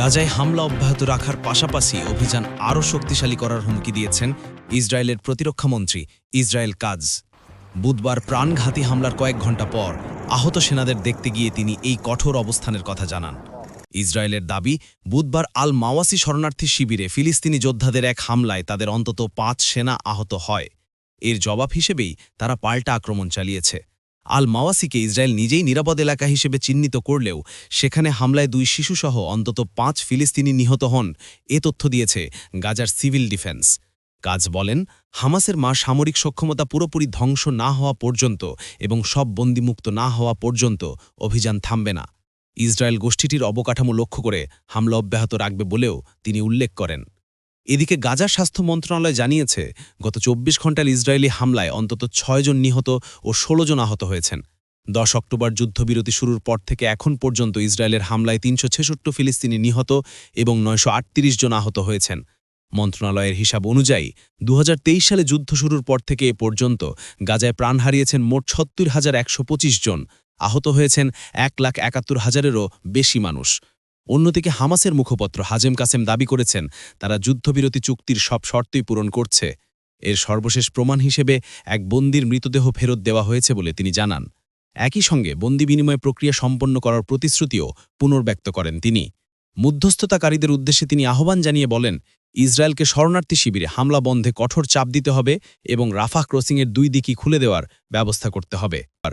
গাজায় হামলা অব্যাহত রাখার পাশাপাশি অভিযান আরও শক্তিশালী করার হুমকি দিয়েছেন ইসরায়েলের প্রতিরক্ষামন্ত্রী ইসরায়েল কাজ। বুধবার প্রাণঘাতী হামলার কয়েক ঘণ্টা পর আহত সেনাদের দেখতে গিয়ে তিনি এই কঠোর অবস্থানের কথা জানান। ইসরায়েলের দাবি, বুধবার আল মাওয়াসি শরণার্থী শিবিরে ফিলিস্তিনি যোদ্ধাদের এক হামলায় তাদের অন্তত পাঁচ সেনা আহত হয়। এর জবাব হিসেবেই তারা পাল্টা আক্রমণ চালিয়েছে। আল মাওয়াসিকে ইসরায়েল নিজেই নিরাপদ এলাকা হিসেবে চিহ্নিত করলেও সেখানে হামলায় দুই শিশুসহ অন্তত পাঁচ ফিলিস্তিনি নিহত হন। এ তথ্য দিয়েছে গাজার সিভিল ডিফেন্স। কাজ বলেন, হামাসের মা সামরিক সক্ষমতা পুরোপুরি ধ্বংস না হওয়া পর্যন্ত এবং সব বন্দিমুক্ত না হওয়া পর্যন্ত অভিযান থামবে না। ইসরায়েল গোষ্ঠীটির অবকাঠামো লক্ষ্য করে হামলা অব্যাহত রাখবে বলেও তিনি উল্লেখ করেন। এদিকে গাজা স্বাস্থ্য মন্ত্রণালয় জানিয়েছে, গত চব্বিশ ঘণ্টার ইসরায়েলি হামলায় অন্তত ছয়জন নিহত ও ১৬ জন আহত হয়েছেন। দশ অক্টোবর যুদ্ধবিরতি শুরুর পর থেকে এখন পর্যন্ত ইসরায়েলের হামলায় তিনশো ছেষট্টি ফিলিস্তিনি নিহত এবং নয়শো আটত্রিশ জন আহত হয়েছেন। মন্ত্রণালয়ের হিসাব অনুযায়ী দু হাজার তেইশ সালে যুদ্ধ শুরুর পর থেকে এ পর্যন্ত গাজায় প্রাণ হারিয়েছেন মোট ছত্তর হাজার একশো জন। আহত হয়েছেন এক লাখ একাত্তর হাজারেরও বেশি মানুষ। অন্যদিকে হামাসের মুখপত্র হাজেম কাসেম দাবি করেছেন, তারা যুদ্ধবিরতি চুক্তির সব শর্তই পূরণ করছে। এর সর্বশেষ প্রমাণ হিসেবে এক বন্দির মৃতদেহ ফেরত দেওয়া হয়েছে বলে তিনি জানান। একই সঙ্গে বন্দি বিনিময় প্রক্রিয়া সম্পন্ন করার প্রতিশ্রুতিও পুনর্ব্যক্ত করেন তিনি। মধ্যস্থতাকারীদের উদ্দেশ্যে তিনি আহ্বান জানিয়ে বলেন, ইসরায়েলকে শরণার্থী শিবিরে হামলা বন্ধে কঠোর চাপ দিতে হবে এবং রাফাহ ক্রসিংয়ের দুই দিকই খুলে দেওয়ার ব্যবস্থা করতে হবে। আর